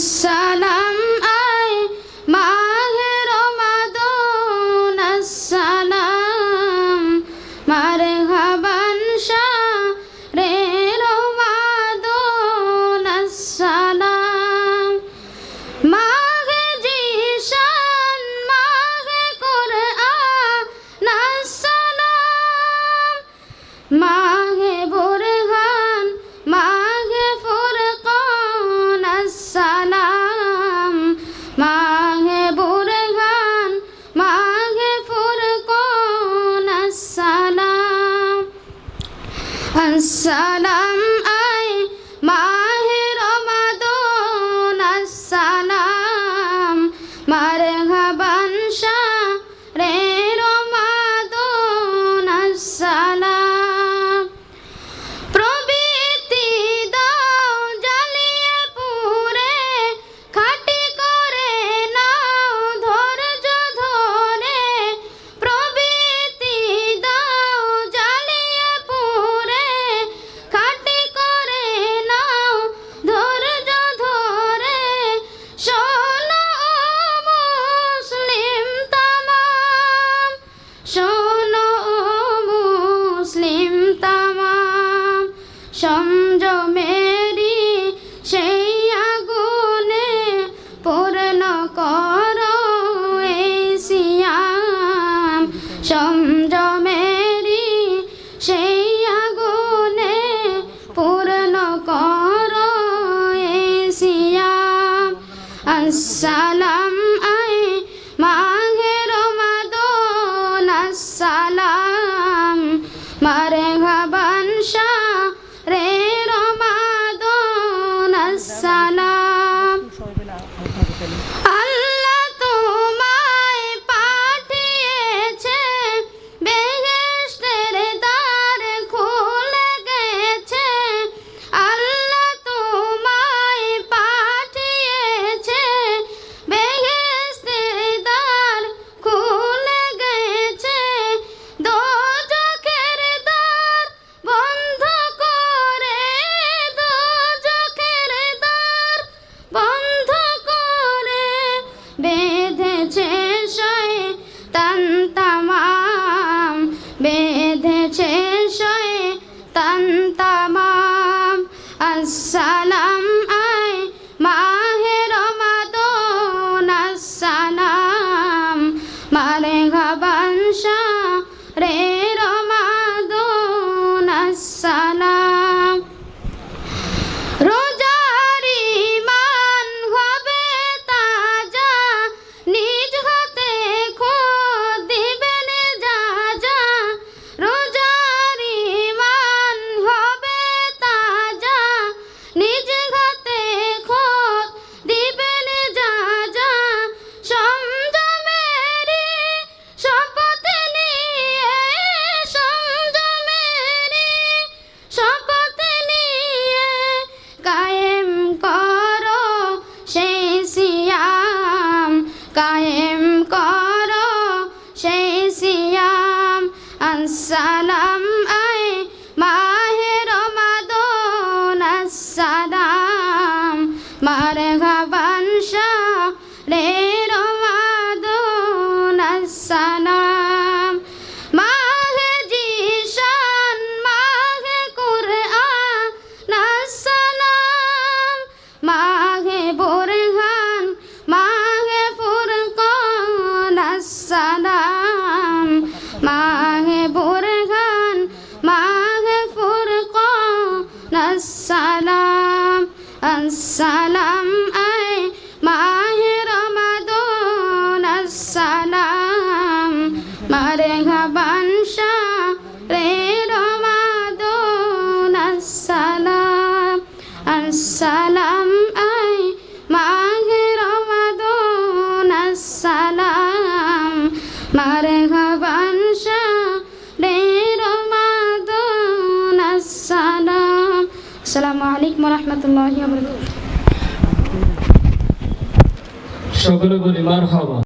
salam and salam সংযমেরি সেই আগুনে পূর্ণ কর এই সেই আগুনে পূর্ণ কর এই আই মাঘের মাদ সালাম Hadi bakalım. শেষ হয়ে তান্তামাম আসসালাম আসসালাম আসসালাম আই মাহে রমাদন আসসালাম মারে ঘাবান আসসালামু আলাইকুম রহমতুল্লাহ সকলে বলি মার